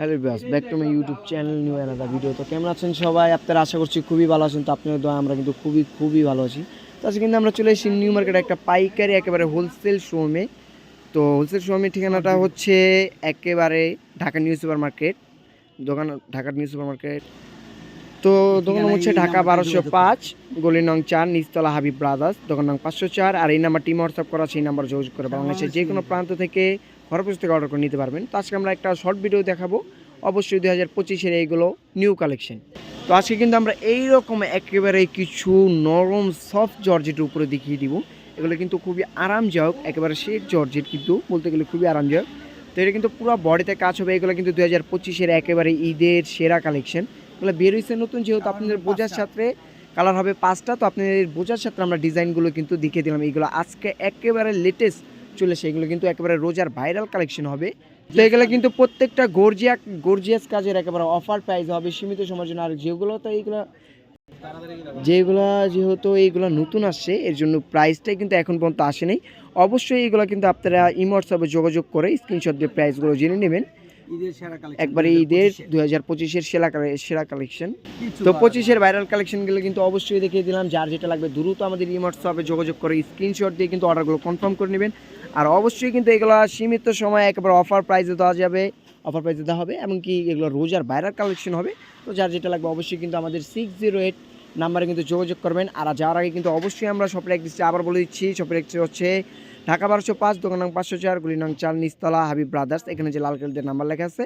Hello ব্যাস back to my YouTube channel new আলাদা video তো কেমন আছেন সবাই? আপনারা আশা করছি খুবই ভালো আছেন। তো আপনার দোয়া, আমরা কিন্তু খুবই খুবই ভালো আছি। তো আজকে কিন্তু আমরা চলে এসেছি নিউ মার্কেটে একটা পাইকারি, একেবারে হোলসেল শোরুমে তো হোলসেল শোরুমের ঠিকানাটা হচ্ছে একেবারে ঢাকা নিউ সুপার মার্কেট দোকান, ঢাকার নিউ সুপার মার্কেট তো দোকান হচ্ছে ঢাকা বারোশো পাঁচ গলি নং চার নিচতলা হাবিব ব্রাদার্স দোকান নং পাঁচশো চার আর এই নাম্বার টিম হোয়াটসঅ্যাপ করা সেই নাম্বার যোগাযোগ করে বাংলাদেশের যে কোনো প্রান্ত থেকে খরপোশ থেকে অর্ডার করে নিতে পারবেন। তো আজকে আমরা একটা শর্ট ভিডিও দেখাবো। অবশ্যই দুই হাজার পঁচিশের এইগুলো নিউ কালেকশন তো আজকে কিন্তু আমরা এই রকম একেবারে কিছু নরম সফট জর্জেটের উপরে দেখিয়ে দিব। এগুলো কিন্তু খুবই আরামদায়ক একেবারে শেড জর্জেট কিন্তু বলতে গেলে খুবই আরামদায়ক। তো এটা কিন্তু পুরো বডিতে কাজ হবে। এগুলো কিন্তু দু হাজার পঁচিশের একেবারে ঈদের সেরা কালেকশন এগুলো বের হয়েছে নতুন যেহেতু আপনাদের বোঝার সাথে কালার হবে পাঁচটা তো আপনাদের বোঝার সাথে আমরা ডিজাইনগুলো কিন্তু দেখিয়ে দিলাম। এইগুলো আজকে একেবারে লেটেস্ট চলে সেগুলো কিন্তু একেবারে রোজার ভাইরাল কালেকশন হবে। তো এগুলো কিন্তু প্রত্যেকটা গর্জিয়া গর্জিয়াস কাজের একেবারে অফার প্রাইস হবে সীমিত সময়ের জন্য। আর যেগুলো তো এইগুলো যেগুলো যেহেতু এইগুলো নতুন আসছে এর জন্য প্রাইসটাই কিন্তু এখন পর্যন্ত আসেনি অবশ্যই এইগুলো কিন্তু আপনারা ইমোটসবে যোগাযোগ করে স্ক্রিনশট দিয়ে প্রাইসগুলো জেনে নেবেন। একবারে ঈদের দুই হাজার পঁচিশের সেরা সেরা কালেকশন তো পঁচিশের ভাইরাল কালেকশনগুলো কিন্তু অবশ্যই দেখিয়ে দিলাম। যার যেটা লাগবে দ্রুত আমাদের ইমোটসবে যোগাযোগ করে স্ক্রিনশট দিয়ে কিন্তু অর্ডারগুলো কনফার্ম করে নেবেন। আর অবশ্যই কিন্তু এগুলো সীমিত সময় একেবারে অফার প্রাইসে দেওয়া যাবে। অফার প্রাইসে দেওয়া হবে এমনকি এগুলো রোজার ভাইরাল কালেকশন হবে। তো যার যেটা লাগবে অবশ্যই কিন্তু আমাদের সিক্স জিরো এইট নাম্বারে কিন্তু যোগাযোগ করবেন। আর যাওয়ার আগে কিন্তু অবশ্যই আমরা শপের এক আবার বলে দিচ্ছি। শপের একটি হচ্ছে ঢাকা বারোশো পাঁচ দোকান নং পাঁচশো চার গুলি নং চার নিস্তলা হাবিব ব্রাদার্স, এখানে যে লাল কালিদের নাম্বার লেখা আছে,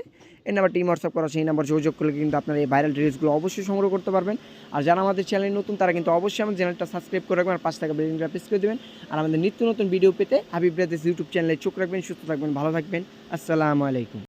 এই নাম্বার টিম হোয়াটসঅ্যাপ করা, সেই নাম্বার যোগাযোগ করলে কিন্তু আপনার এই ভাইরাল ড্রেসগুলো অবশ্যই সংগ্রহ করতে পারবেন। আর যারা আমাদের চ্যানেল নতুন, তারা কিন্তু অবশ্যই আমাদের চ্যানেলটা সাবস্ক্রাইব করে রাখবেন আর পাঁচ টাকা বেলিংটা প্রেস করে দেবেন। আর আমাদের নিত্য নতুন ভিডিও পেতে হাবিব ব্রাদার্স ইউটিউব চ্যানেলে চোখ রাখবেন, সুস্থ থাকবেন, ভালো থাকবেন। আসসালামু আলাইকুম।